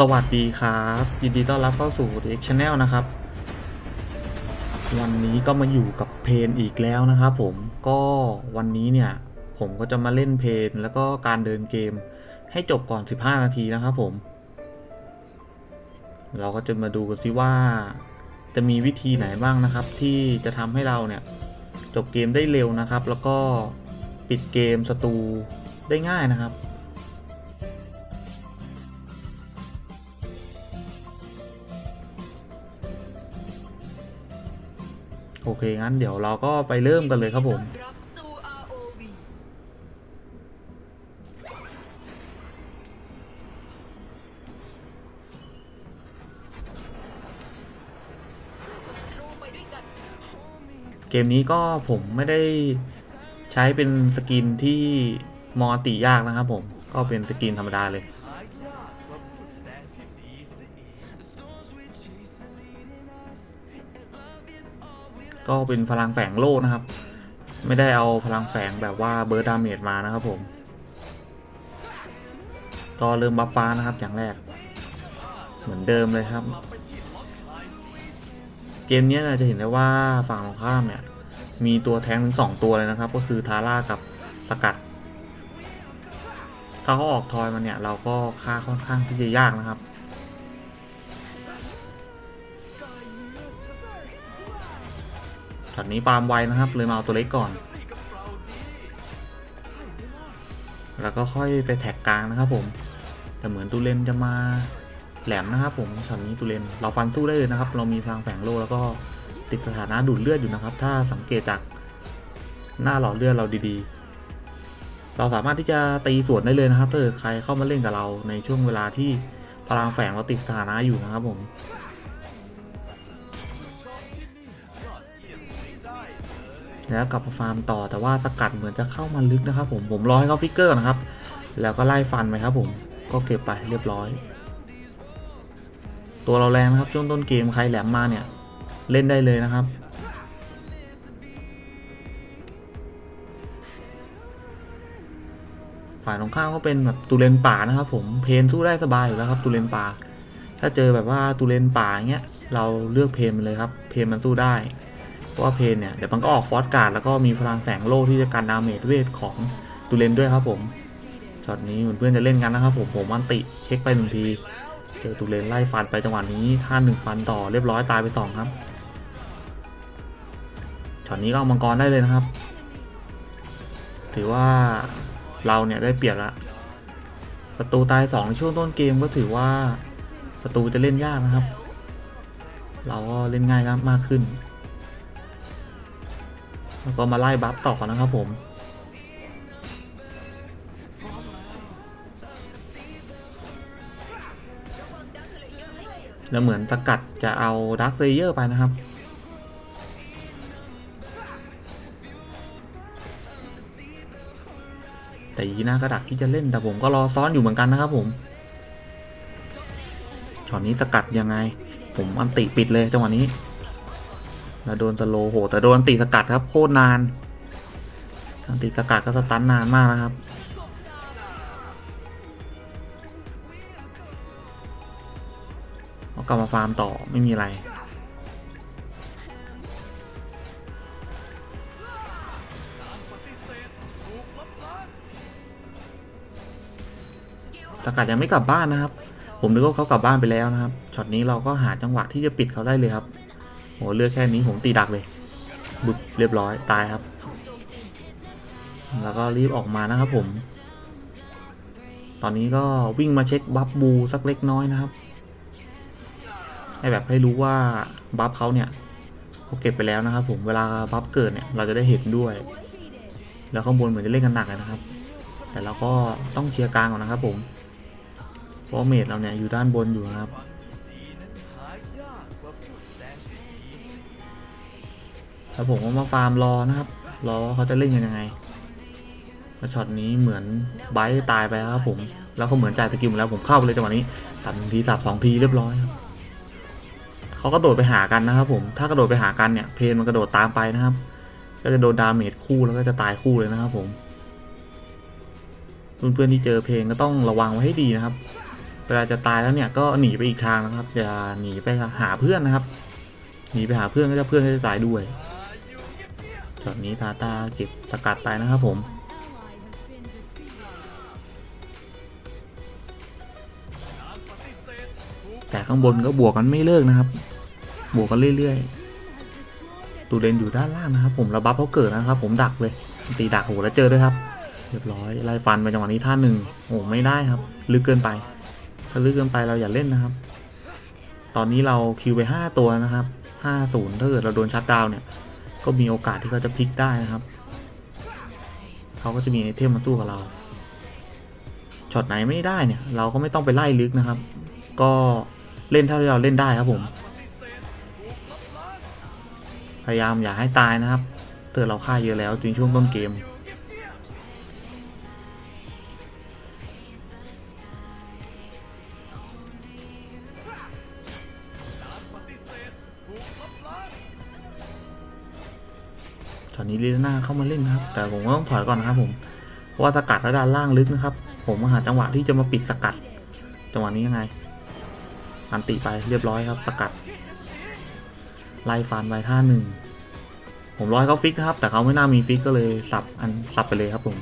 สวัสดีครับ ยินดีต้อนรับเข้าสู่ The X Channel นะครับ วันนี้ก็มาอยู่กับเพนอีกแล้วนะครับผมก็วันนี้เนี่ย ผมก็จะมาเล่นเพนแล้วก็การเดินเกมให้จบก่อน 15 นาทีนะครับผม เราก็จะมาดูกันซิว่าจะมีวิธีไหนบ้างนะครับ ที่จะทำให้เราเนี่ย จบเกมได้เร็วนะครับ แล้วก็ปิดเกมศัตรูได้ง่ายนะครับ โอเค งั้นเดี๋ยวเราก็ไปเริ่มกันเลยครับผม เกมนี้ก็ผมไม่ได้ใช้เป็นสกินที่มอติยากนะครับผม ก็เป็นสกินธรรมดาเลย ก็เป็นพลังแฝงโล่นะครับ ไม่ได้เอาพลังแฝงแบบว่าเบิร์ดาเมจมานะครับผม ก็เริ่มบัฟฟ้านะครับอย่างแรก เหมือนเดิมเลยครับ เกมนี้นะจะเห็นได้ว่าฝั่งตรงข้ามเนี่ย มีตัวแทงถึงสองตัวเลยนะครับ ก็คือทาร่ากับสกัด ถ้าเขาออกทอยมาเนี่ยเราก็ฆ่าค่อนข้างที่จะยากนะครับ ช็อตนี้ฟาร์มไวนะครับ เลยมาเอาตัวเล็กก่อน แล้วก็ค่อยไปแท็กกลางนะครับผม แต่เหมือนตูเลนจะมาแหลมนะครับผมช็อตนี้ตูเลนเราฟันสู้ได้เลยนะครับ เรามีพลังแฝงโลแล้วก็ติดสถานะดูดเลือดอยู่นะครับ ถ้าสังเกตจากหน้าหลอดเลือดเราดีๆ เราสามารถที่จะตีสวนได้เลยนะครับถ้าเกิดใครเข้ามาเล่นกับเราในช่วงเวลาที่พลังแฝงเราติดสถานะอยู่นะครับผม แล้วกลับมาฟาร์มต่อแต่ว่าสกัดเหมือนจะเข้ามาลึกนะครับ ผมผมรอให้เขาฟิกเกอร์นะครับ แล้วก็ไล่ฟันไปครับ ผมก็เก็บไปเรียบร้อย ตัวเราแรงนะครับช่วงต้นเกมใครแหลมมาเนี่ยเล่นได้เลยนะครับฝ่ายตรงข้ามก็เป็นแบบตูเลนป่านะครับ ผมเพนสู้ได้สบายอยู่แล้วครับตูเลนป่า ถ้าเจอแบบว่าตูเลนป่าเงี้ยเราเลือกเพนมันเลยครับ เพนมันสู้ได้ เพราะว่าเพนเนี่ยเดี๋ยวมันก็ออกฟอสการ์ดแล้วก็มีพลังแฝงโล่ที่จะกันดาเมจเวทของตูเลนด้วยครับผมช็อตนี้เพื่อนจะเล่นกันนะครับผมผมมันติเช็คไปหนึ่งทีเจอตูเลนไล่ฟันไปจังหวะนี้ท่านหนึ่งฟันต่อเรียบร้อยตายไปสองครับช็อตนี้ก็เอามังกรได้เลยนะครับ ถือว่าเราเนี่ยได้เปรียบละศัตรูตายสองในช่วงต้นเกมก็ถือว่าศัตรูจะเล่นยากนะครับ เราก็เล่นง่ายมากขึ้น แล้วก็มาไล่บัฟต่อนะครับผมแล้วเหมือนตะกัดจะเอาดักเซเยอร์ไปนะครับ แต่ยีน่าก็ดักที่จะเล่นแต่ผมก็รอซ้อนอยู่เหมือนกันนะครับผมช็อตนี้สกัดยังไง ผมอันติปิดเลยจังหวะนี้ แล้วโดนสโลโห แต่โดนติสกัดครับโคตรนานติสกัดก็สตันนานมากนะครับเอากลับมาฟาร์มต่อไม่มีอะไรสกัดยังไม่กลับบ้านนะครับ ผมนึกว่าเขากลับบ้านไปแล้วนะครับ ช็อตนี้เราก็หาจังหวะที่จะปิดเขาได้เลยครับ โหเลือกแค่นี้ผมตีดักเลยบึบเรียบร้อยตายครับ แล้วก็รีบออกมานะครับผม ตอนนี้ก็วิ่งมาเช็คบัฟบูสักเล็กน้อยนะครับ ให้แบบให้รู้ว่าบัฟเขาเนี่ยเขาเก็บไปแล้วนะครับผมเวลาบัฟเกิดเนี่ยเราจะได้เห็นด้วย แล้วข้างบนเหมือนจะเล่นกันหนักนะครับ แต่เราก็ต้องเคลียร์กลางก่อนนะครับผมเพราะเมดเราเนี่ยอยู่ด้านบนอยู่นะครับ แล้วผมก็มาฟาร์มรอนะครับ รอว่าเขาจะเล่นยังไงแล้วช็อตนี้เหมือนไบร์ตายไปครับผม แล้วเขาเหมือนจ่ายสกิลหมแล้วผมเข้าไปเลยจังหวะนี้ตัดหนึ่งทีสับสองทีเรียบร้อยครับเขากระโดดไปหากันนะครับผม ถ้ากระโดดไปหากันเนี่ย เพนมันกระโดดตามไปนะครับ ก็จะโดนดาเมจคู่แล้วก็จะตายคู่เลยนะครับผมเพื่อนๆที่เจอเพลงก็ต้องระวังไว้ให้ดีนะครับ เวลาจะตายแล้วเนี่ยก็หนีไปอีกทางนะครับ อย่าหนีไปหาเพื่อนนะครับ หนีไปหาเพื่อนก็จะเพื่อนก็จะตายด้วย ช็อตนี้ทาตาเก็บสกัดไปนะครับผมแต่ข้างบนก็บวกกันไม่เลิกนะครับ บวกกันเรื่อยๆตูเลนอยู่ด้านล่างนะครับ ผมระบัฟเขาเกิดนะครับ ผมดักเลย ตีดักโหแล้วเจอด้วยครับ เรียบร้อยไล่ฟันไปจังหวะนี้ท่าหนึ่งโอ้ไม่ได้ครับ ลึกเกินไป ถ้าลึกเกินไปเราอย่าเล่นนะครับ ตอนนี้เราคิวไปห้าตัวนะครับห้าศูนย์ถ้าเกิดเราโดนชัดดาวเนี่ย ก็มีโอกาสที่เขาจะพลิกได้นะครับ เขาก็จะมีไอเทมมาสู้กับเรา ช็อตไหนไม่ได้เนี่ย เราก็ไม่ต้องไปไล่ลึกนะครับ ก็เล่นเท่าที่เราเล่นได้ครับผม พยายามอย่าให้ตายนะครับเตือนเราฆ่าเยอะแล้วจริงช่วงต้นเกม นี้ลีน่าเข้ามาเล่นนะครับ แต่ผมก็ต้องถอยก่อนนะครับผมเพราะว่าสกัดแล้วด้านล่างลึกนะครับ ผมมาหาจังหวะที่จะมาปิดสกัด จังหวะนี้ยังไง อันติไปเรียบร้อยครับ สกัดไล่ฟันไปท่าหนึ่งผมร้อให้เขาฟิกนะครับ แต่เขาไม่น่ามีฟิกก็เลยสับอันสับไปเลยครับผม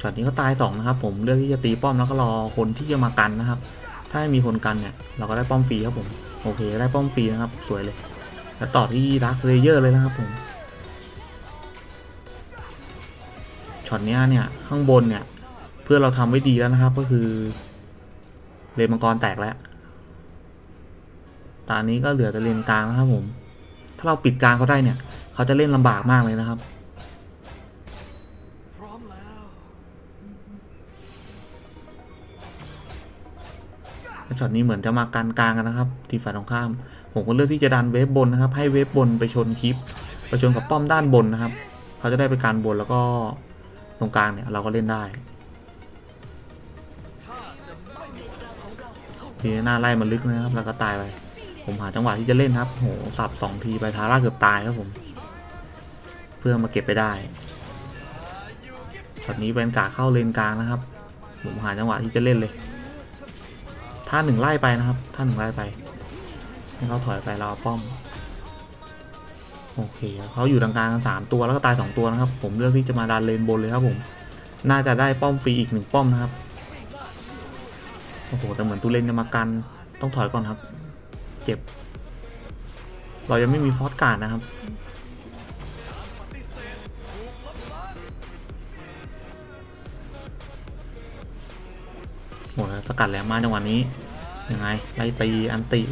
ช็อตนี้ก็ตายสองนะครับผมเลือกที่จะตีป้อมแล้วก็รอคนที่จะมากันนะครับ ถ้ามีคนกันเนี่ย เราก็ได้ป้อมฟรีครับผม โอเค ได้ป้อมฟรีนะครับ สวยเลย แล้วต่อที่ดักเลเยอร์เลยนะครับผม ช็อตเนี้ยเนี่ย ข้างบนเนี่ย เพื่อเราทำไว้ดีแล้วนะครับ ก็คือ เลนมังกรแตกแล้ว ตอนนี้ก็เหลือแต่เลนกลางนะครับผม ถ้าเราปิดกลางเขาได้เนี่ย เขาจะเล่นลำบากมากเลยนะครับ ช็อตนี้เหมือนจะมากันกลางกันนะครับ ทีฝ่ายตรงข้าม ผมก็เลือกที่จะดันเวฟบนนะครับ ให้เวฟบนไปชนคลิป ไปชนกับป้อมด้านบนนะครับ เขาจะได้ไปการบนแล้วก็ตรงกลางเนี่ยเราก็เล่นได้ทีนี้หน้าไล่มันลึกนะครับ แล้วก็ตายไป ผมหาจังหวะที่จะเล่นครับโหสับสองทีไปทาร่าเกือบตายครับผม เพื่อมาเก็บไปได้ช็อตนี้แวนการเข้าเลนกลางนะครับ ผมหาจังหวะที่จะเล่นเลย ท่าหนึ่งไล่ไปนะครับ ท่าหนึ่งไล่ไป ให้เขาถอยไปเราป้อม โอเคเขาอยู่ตรงกลางกันสามตัวแล้วก็ตายสองตัวนะครับ ผมเลือกที่จะมาดันเลนบนเลยครับผม น่าจะได้ป้อมฟรีอีกหนึ่งป้อมนะครับ โอ้โห แต่เหมือนตูเลนจะมากัน ต้องถอยก่อนครับ เจ็บ เรายังไม่มีฟอสการ์ดนะครับ โหแล้วสกัดแหลมมาจังหวะนี้ยังไงไล่ตีอันติ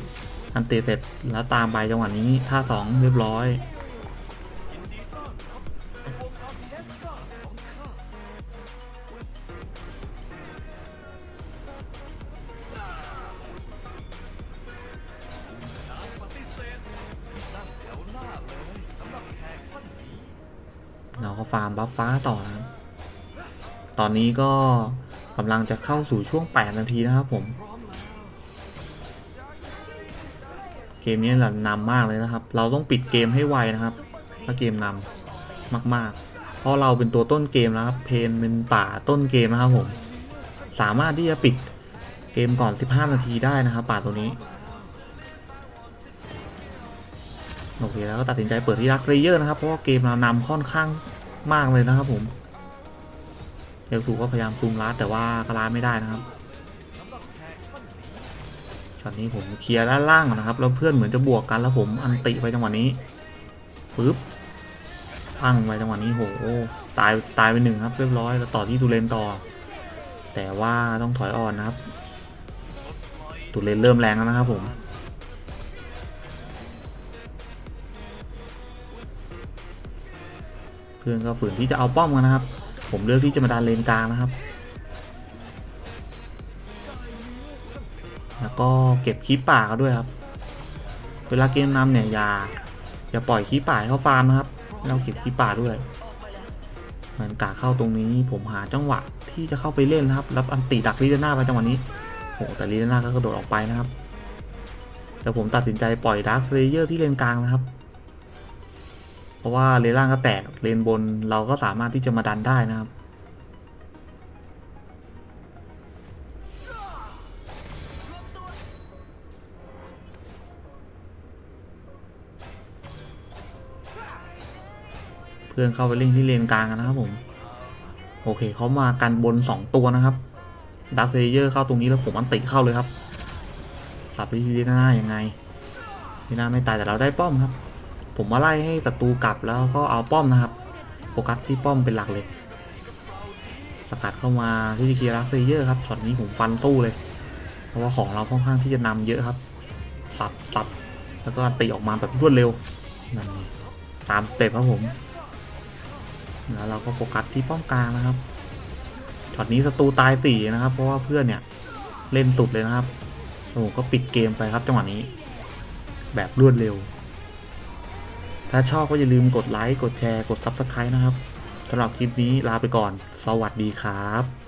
อันติเสร็จแล้วตามไปจังหวะนี้ท่าสองเรียบร้อยเราก็ฟาร์มบัฟฟ้าต่อนะตอนนี้ก็ กำลังจะเข้าสู่ช่วง 8 นาทีนะครับผม เกมนี้แหละนำมากเลยนะครับ เราต้องปิดเกมให้ไวนะครับ ถ้าเกมนำมาก ๆ เพราะเราเป็นตัวต้นเกมแล้วครับ เพนเป็นป่าต้นเกมนะครับผม สามารถที่จะปิดเกมก่อน 15 นาทีได้นะครับ ป่าตัวนี้โอเคแล้วก็ตัดสินใจเปิดที่รักเลเยอร์นะครับ เพราะว่าเกมเรานำค่อนข้างมากเลยนะครับผม เอลสูก็พยายามซูมลัดแต่ว่าก็ลัดไม่ได้นะครับช็อตนี้ผมเคลียร์ด้านล่างนะครับ แล้วเพื่อนเหมือนจะบวกกันแล้วผมอันติไปจังหวะนี้ปึ๊บปั้งไปจังหวะนี้โหตายตายไปหนึ่งครับเรียบร้อยแล้วต่อที่ตูเลนต่อ แต่ว่าต้องถอยอ่อนนะครับตูเลนเริ่มแรงแล้วนะครับผมเพื่อนก็ฝืนที่จะเอาป้อมกันนะครับ ผมเลือกที่จะมาดันเลนกลางนะครับ แล้วก็เก็บคีปป่าเขาด้วยครับ เวลาเกมนำเนี่ยอย่าอย่าปล่อยคีปป่าให้เขาฟาร์มนะครับเราเก็บคีปป่าด้วยเหมือนกาเข้าตรงนี้ผมหาจังหวะที่จะเข้าไปเล่นนะครับ รับอันติดักลีเดน่าไปจังหวะนี้โอ้แต่ลีเดน่าก็กระโดดออกไปนะครับ แต่ผมตัดสินใจปล่อยดาร์คเลเยอร์ที่เลนกลางนะครับ เพราะว่าเลนล่างก็แตกเลนบนเราก็สามารถที่จะมาดันได้นะครับ เพื่อนเข้าไปเล่นที่เลนกลางกันนะครับผม โอเคเขามากันบนสองตัวนะครับดักเซเยอร์เข้าตรงนี้แล้วผมอันติเข้าเลยครับสับไปที่ลีน่ายังไงลีน่าไม่ตายแต่เราได้ป้อมครับ ผมมาไล่ให้ศัตรูกลับแล้วก็เอาป้อมนะครับ โฟกัสที่ป้อมเป็นหลักเลยสกัดเข้ามาที่เกียรักเซเยอร์ครับช็อตนี้ผมฟันสู้เลย เพราะว่าของเราค่อนข้างที่จะนำเยอะครับสับสับแล้วก็ตีออกมาแบบรวดเร็วนั่นไงตามสเต็ปครับผมแล้วเราก็โฟกัสที่ป้อมกลางนะครับช็อตนี้ศัตรูตายสี่นะครับ เพราะว่าเพื่อนเนี่ยเล่นสุดเลยนะครับแล้วผมก็ปิดเกมไปครับจังหวะนี้ แบบรวดเร็ว ถ้าชอบก็อย่าลืมกดไลค์ กดแชร์ กด Subscribe นะครับสำหรับคลิปนี้ลาไปก่อน สวัสดีครับ